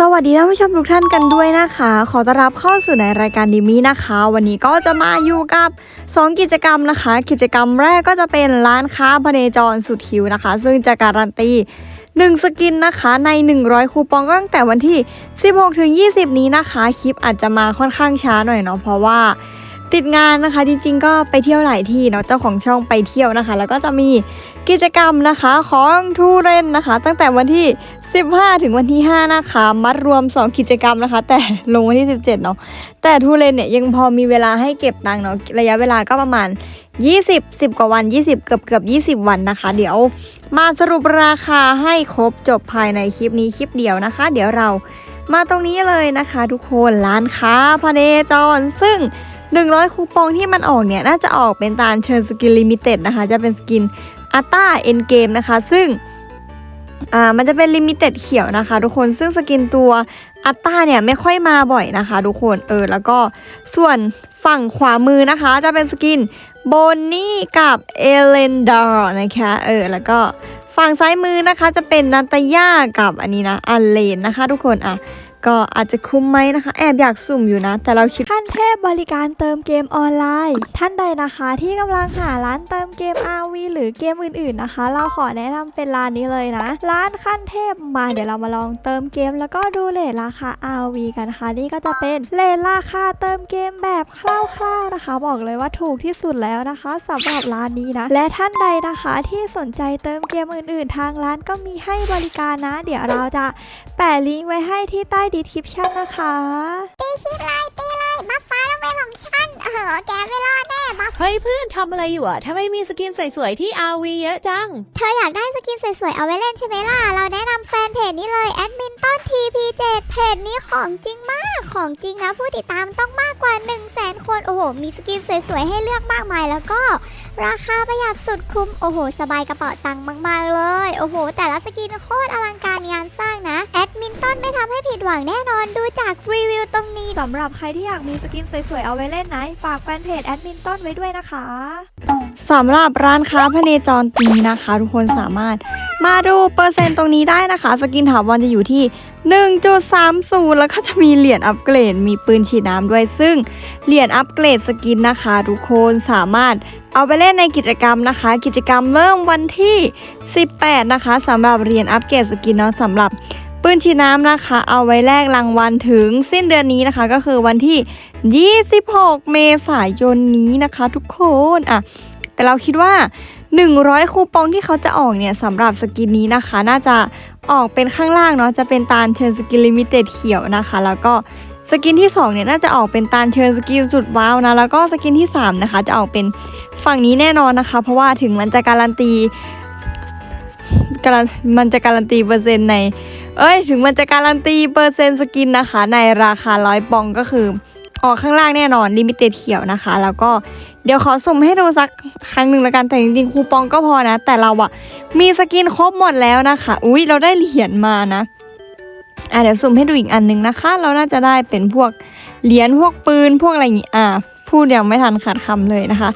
สวัสดีท่านผู้ชมทุกท่านกันด้วยนะคะ ขอต้อนรับเข้าสู่ในรายการดิมี่นะคะ วันนี้ก็จะมาอยู่กับ 2 กิจกรรมนะคะ กิจกรรมแรกก็จะเป็นร้านค้าพเนจรสุดหิวนะคะ ซึ่งจะการันตี 1 สกินนะคะใน 100 คูปองตั้งแต่วันที่ 16ถึง20 นี้นะคะ คลิปอาจจะมาค่อนข้างช้าหน่อยเนาะเพราะว่าติดงานนะคะจริงๆก็ไปเที่ยวหลายที่เนาะเจ้าของช่องไปเที่ยวนะคะ แล้วก็จะมี กิจกรรมนะคะของทูเรนนะคะ ตั้งแต่วันที่ 15 ถึงวันที่ 5 นะคะ มัดรวม 2 กิจกรรมนะคะ แต่ลงวันที่ 17 เนาะแต่ทูเรนเนี่ยยังพอมีเวลาให้เก็บตังค์เนาะระยะเวลาก็ประมาณ 20 10 กว่าวัน 20 เกือบเกือบ20 วันนะคะ เดี๋ยวมาสรุปราคาให้ครบจบภายในคลิปนี้คลิปเดียวนะคะ เดี๋ยวเรามาตรงนี้เลยนะคะทุกคนร้านค้าพเนจร ซึ่ง 100 คูปองที่มันออกเนี่ย น่าจะออกเป็นตาลเชิญสกินลิมิเต็ดนะคะ จะเป็นสกิน อัตตาเอ็นเกมนะคะ ซึ่งอ่ามันจะเป็นลิมิเต็ดเขียวนะคะ ทุกคนซึ่งสกินตัวอัตตาเนี่ยไม่ค่อยมาบ่อยนะคะ ทุกคนเออแล้วก็ส่วนฝั่งขวามือนะคะ จะเป็นสกินโบนนี่กับเอเลนดาร์นะคะเออแล้วก็ฝั่งซ้ายมือนะคะจะเป็นนาตาย่ากับอันนี้นะอันเลนนะคะ ทุกคนอะ ก็อาจจะคุ้มไหมนะคะ แอบอยากสุ่มอยู่นะ แต่เราคิดขั้นเทพบริการเติมเกมออนไลน์ ท่านใดนะคะที่กำลังหาร้านเติมเกม RV หรือเกมอื่นๆนะคะ เราขอแนะนำเป็นร้านนี้เลยนะ ร้านขั้นเทพมาเดี๋ยวเรามาลองเติมเกม แล้วก็ดูเลทราคา RV กันค่ะนี่ก็จะเป็นเลทราคาเติมเกมแบบคร่าวๆนะคะ บอกเลยว่าถูกที่สุดแล้วนะคะสำหรับร้านนี้นะ และท่านใดนะคะที่สนใจเติมเกมอื่น ๆ ทางร้านก็มีให้บริการนะ เดี๋ยวเราจะแปะลิงก์ไว้ให้ที่ใต้ดีคริปชั่นนะคะตีคลิปเลยตีเลยบัฟฟ้าต้องเป็นของฉันเออแกไม่รอดแน่บัฟเฮ้ยเพื่อนทำอะไรอยู่อะถ้าไม่มีสกินสวยๆที่ RV เยอะจัง เธออยากได้สกินสวยๆเอาไว้เล่นใช่ไหมล่ะ เราแนะนำแฟนเพจนี้เลยแอดมินต้น TP7 เพจนี้ของจริงมาก ของจริงนะ ผู้ติดตามต้องมากกว่า 1 0 0 0 0แสนคน โอ้โห มีสกินสวยๆ ให้เลือกมากมาย แล้วก็ราคาประหยัดสุดคุ้ม โอ้โห สบายกระเป๋าตังค์มาก ๆ เลย โอ้โห แต่ละสกินโคตรอลังการงานสร้างนะ แอดมินต้นไม่ทำให้ผิดหวังแน่นอนดูจากรีวิวตรงนี้สำหรับใครที่อยากมีสกินสวยๆ เอาไว้เล่นนะ ฝากแฟนเพจแอดมินต้นไว้ด้วยนะคะสำหรับร้านค้าพเนจรนี้นะคะ ทุกคนสามารถมาดูเปอร์เซ็นต์ตรงนี้ได้นะคะ สกินถาวรจะอยู่ที่ 1.30 แล้วก็จะมีเหรียญอัปเกรด มีปืนฉีดน้ำด้วย ซึ่งเหรียญอัปเกรดสกินนะคะ ทุกคนสามารถเอาไปเล่นในกิจกรรมนะคะ กิจกรรมเริ่มวันที่ 18 นะคะสำหรับเหรียญอัปเกรดสกินเนาะสำหรับปืนฉีดน้ำนะคะ เอาไว้แลกรางวัลถึงสิ้นเดือนนี้นะคะ ก็คือวันที่ 26 เมษายนนี้นะคะ ทุกคนอะ แต่เราคิดว่า 100 คูปองที่เขาจะออกเนี่ยสำหรับสกินนี้นะคะ น่าจะออกเป็นข้างล่างเนาะจะเป็นตาลเชิญสกินลิมิเต็ดเขียวนะคะ แล้วก็สกินที่2เนี่ยน่าจะออกเป็นตาลเชิญสกินสุดว้าวนะแล้วก็สกินที่3นะคะจะออกเป็นฝั่งนี้แน่นอนนะคะ เพราะว่าถึงมันจะการันตีการันมันจะการันตีเปอร์เซ็นต์ใน เอ้ย ถึงมันจะการันตีเปอร์เซ็นต์สกินนะคะ ในราคาร้อยปองก็คือ ออกข้างล่างแน่นอนลิมิเต็ดเขียวนะคะ แล้วก็ เดี๋ยวขอสุ่มให้ดูสักครั้งหนึ่งละกันแต่จริงๆคูปองก็พอนะ แต่เราอะมีสกินครบหมดแล้วนะคะ อุ้ยเราได้เหรียญมานะอะเดี๋ยวสุ่มให้ดูอีกอันหนึ่งนะคะ เราน่าจะได้เป็นพวกเหรียญพวกปืนพวกอะไรอย่างงี้อะพูดยังไม่ทันขาดคำเลยนะคะ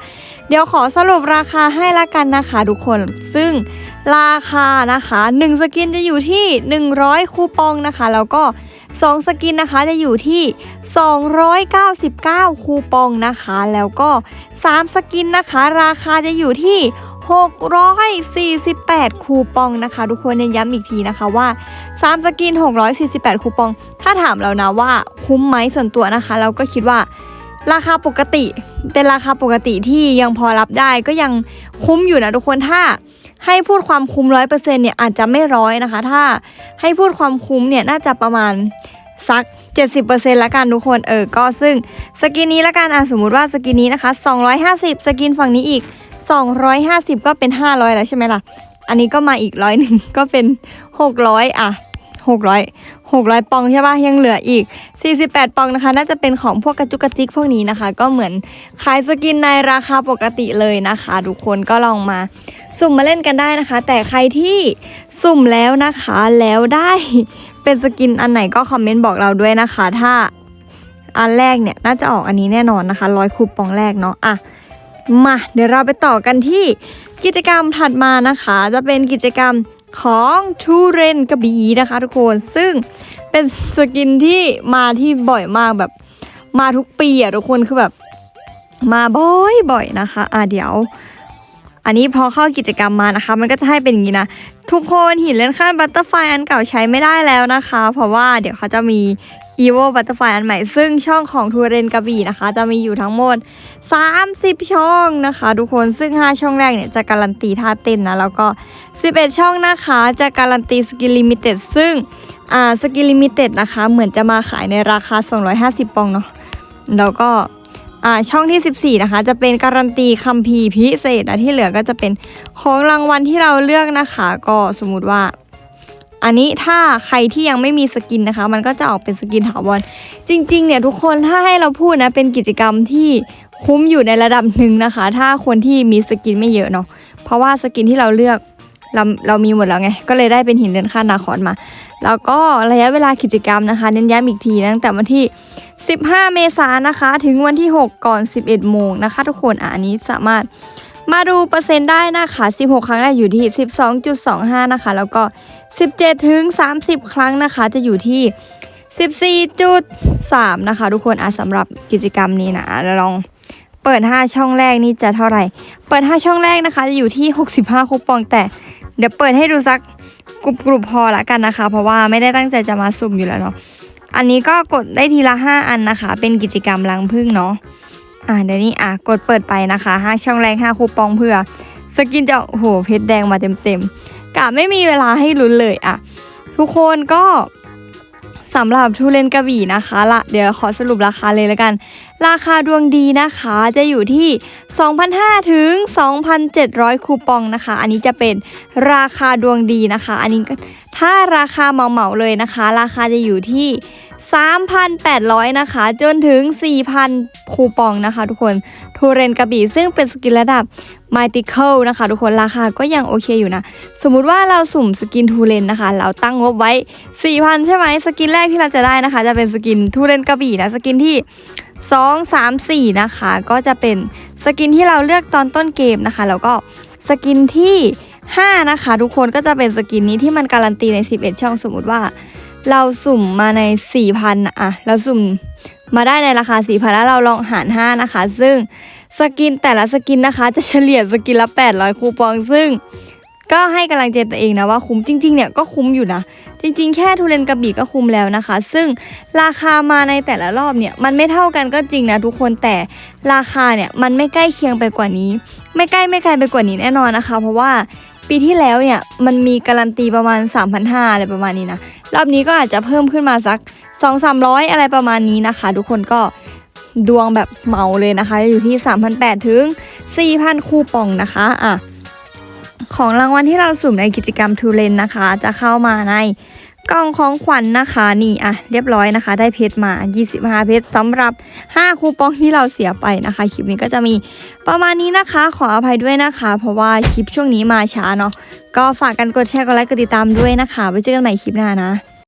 เดี๋ยวขอสรุปราคาให้ละกันนะคะทุกคน ซึ่งราคานะคะ1สกินจะอยู่ที่ 100 คูปองนะคะ แล้วก็ 2 สกินนะคะจะอยู่ที่ 299 คูปองนะคะ แล้วก็ 3 สกินนะคะ ราคาจะอยู่ที่648 คูปองนะคะ ทุกคนเน้นย้ำอีกทีนะคะว่า 3 สกิน 648 คูปอง ถ้าถามเรานะว่าคุ้มไหมส่วนตัวนะคะ เราก็คิดว่า ราคาปกติ เป็นราคาปกติที่ยังพอรับได้ก็ยังคุ้มอยู่นะทุกคนถ้าให้พูดความคุ้มร้อยเปอร์เซ็นเนี่ยอาจจะไม่ร้อยนะคะ ถ้าให้พูดความคุ้มเนี่ยน่าจะประมาณสัก 70%ละกันทุกคนเออก็ซึ่งสกินนี้ละกันอะสมมุติว่าสกินนี้นะคะ 250 สกินฝั่งนี้อีก 250 ก็เป็น 500 แล้วใช่ไหมล่ะ อันนี้ก็มาอีกร้อยหนึ่งก็เป็น 600 อะ 600 600ปองใช่ปะยังเหลืออีก 48 ปองนะคะ น่าจะเป็นของพวกกระจุกกระจิกพวกนี้นะคะ ก็เหมือนขายสกินในราคาปกติเลยนะคะ ทุกคนก็ลองมาสุ่มมาเล่นกันได้นะคะ แต่ใครที่สุ่มแล้วนะคะแล้วได้เป็นสกินอันไหนก็คอมเมนต์บอกเราด้วยนะคะ ถ้าอันแรกเนี่ยน่าจะออกอันนี้แน่นอนนะคะร้อยคูปองแรกเนาะอะมาเดี๋ยวเราไปต่อกันที่กิจกรรมถัดมานะคะ จะเป็นกิจกรรม ของทูเรนกระบี่นะคะทุกคนซึ่งเป็นสกินที่มาที่บ่อยมากแบบมาทุกปีอะทุกคนคือแบบมาบ่อยบ่อยนะคะ อะเดี๋ยว อันนี้พอเข้ากิจกรรมมานะคะ มันก็จะให้เป็นอย่างนี้นะ ทุกคนหินเล่นขั้นบัตเตอร์ไฟอันเก่าใช้ไม่ได้แล้วนะคะ เพราะว่าเดี๋ยวเขาจะมี e v o Butterfly อันใหม่ ซึ่งช่องของทูเรนกระบี่นะคะ จะมีอยู่ทั้งหมด 30 ช่องนะคะ ทุกคนซึ่ง 5 ช่องแรกเนี่ยจะการันตีท่าเต้นนะแล้วก็ 11 ช่องนะคะจะการันตีสกิลลิมิเต็ดซึ่งอ่าสกิลลิมิเต็ดนะคะ เหมือนจะมาขายในราคา 250 ปองเนาะแล้วก็อ่าช่องที่ 14 นะคะ จะเป็นการันตีคัมภีร์พิเศษนะที่เหลือก็จะเป็นของรางวัลที่เราเลือกนะคะ ก็สมมุติว่า อันนี้ถ้าใครที่ยังไม่มีสกินนะคะ มันก็จะออกเป็นสกินถาวรจริง ๆ เนี่ยทุกคนถ้าให้เราพูดนะเป็นกิจกรรมที่คุ้มอยู่ในระดับหนึ่งนะคะ ถ้าคนที่มีสกินไม่เยอะเนาะเพราะว่าสกินที่เราเลือก เราเรามีหมดแล้วไง ก็เลยได้เป็นหินเดินค่านาคอนมา แล้วก็ระยะเวลากิจกรรมนะคะ เน้นย้ำอีกทีตั้งแต่วันที่ 15 เมษายนนะคะ ถึงวันที่ 6 ก่อน 11 โมงนะคะ ทุกคนอะอันนี้สามารถมาดูเปอร์เซ็นต์ได้นะคะ 16 ครั้งแรกอยู่ที่ 12.25 นะคะ แล้วก็ 17 ถึง 30 ครั้งนะคะ จะอยู่ที่ 14.3 นะคะ ทุกคนอะสำหรับกิจกรรมนี้นะเราลองเปิด 5 ช่องแรกนี่จะเท่าไหร่ เปิด 5 ช่องแรกนะคะ จะอยู่ที่ 65คูปองแต่ เดี๋ยวเปิดให้ดูสักกรุบกรุบพอละกันนะคะ เพราะว่าไม่ได้ตั้งใจจะมาสุ่มอยู่แล้วเนาะอันนี้ก็กดได้ทีละ 5 อันนะคะ เป็นกิจกรรมลังพึ่งเนาะอ่าเดี๋ยวนี้อะกดเปิดไปนะคะ5ช่องแรง5คูปองเพื่อ สกินจะโอ้โหเพชรแดงมาเต็มๆกะไม่มีเวลาให้ลุ้นเลยอะ ทุกคนก็ สำหรับทุเรนกระบี่นะคะละเดี๋ยวขอสรุปราคาเลยแล้วกัน ราคาดวงดีนะคะจะอยู่ที่ 2,500ถึง 2,700 คูปองนะคะ อันนี้จะเป็นราคาดวงดีนะคะ อันนี้ถ้าราคาเหมาๆเลยนะคะ ราคาจะอยู่ที่ 3,800 นะคะ จนถึง 4,000 คูปองนะคะทุกคนทูเรนกระบี่ซึ่งเป็นสกินระดับ m y t i c a l นะคะ ทุกคนราคาก็ยังโอเคอยู่นะ สมมุติว่าเราสุ่มสกินทูเรนนะคะ เราตั้งงบไว้ 4,000 ใช่ไหมสกินแรกที่เราจะได้นะคะ จะเป็นสกินทูเรนกระบี่นะ สกินที่ 2 3 4 นะคะ ก็จะเป็นสกินที่เราเลือกตอนต้นเกมนะคะ แล้วก็สกินที่ 5 นะคะ ทุกคนก็จะเป็นสกินนี้ที่มันการันตีใน 11 ช่องสมมุติว่า เราสุ่มมาใน4,000อะอะเราสุ่มมาได้ในราคา4,000แล้วเราลองหาร5นะคะ ซึ่งสกินแต่ละสกินนะคะ จะเฉลี่ยสกินละ800คูปองซึ่งก็ให้กำลังใจตัวเองนะว่าคุ้มจริงๆเนี่ยก็คุ้มอยู่นะ จริงๆ แค่ทุเรียนกระบี่ก็คุ้มแล้วนะคะ ซึ่งราคามาในแต่ละรอบเนี่ยมันไม่เท่ากันก็จริงนะทุกคนแต่ราคาเนี่ยมันไม่ใกล้เคียงไปกว่านี้ ไม่ใกล้ไม่ไกลไปกว่านี้แน่นอนนะคะ เพราะว่า ปีที่แล้วเนี่ยมันมีการันตีประมาณ 3,500 อะไรประมาณนี้นะ รอบนี้ก็อาจจะเพิ่มขึ้นมาสัก 2 3 0 0 อะไรประมาณนี้นะคะ ทุกคนก็ดวงแบบเมาเลยนะคะ อยู่ที่ 3,800 ถึง 4,000 คูปองนะคะ อะ ของรางวัลที่เราสุ่มในกิจกรรมทูเลนนะคะ จะเข้ามาในกล่องของขวัญนนะคะนี่อะเรียบร้อยนะคะ ได้เพชรมา 25 เพชรสำหรับ 5 คูปองที่เราเสียไปนะคะ คลิปนี้ก็จะมีประมาณนี้นะคะ ขออภัยด้วยนะคะ เพราะว่าคลิปช่วงนี้มาช้าเนาะก็ฝากกันกดแชร์กดไลค์กดติดตามด้วยนะคะไว้เจอกันใหม่คลิปหน้านะ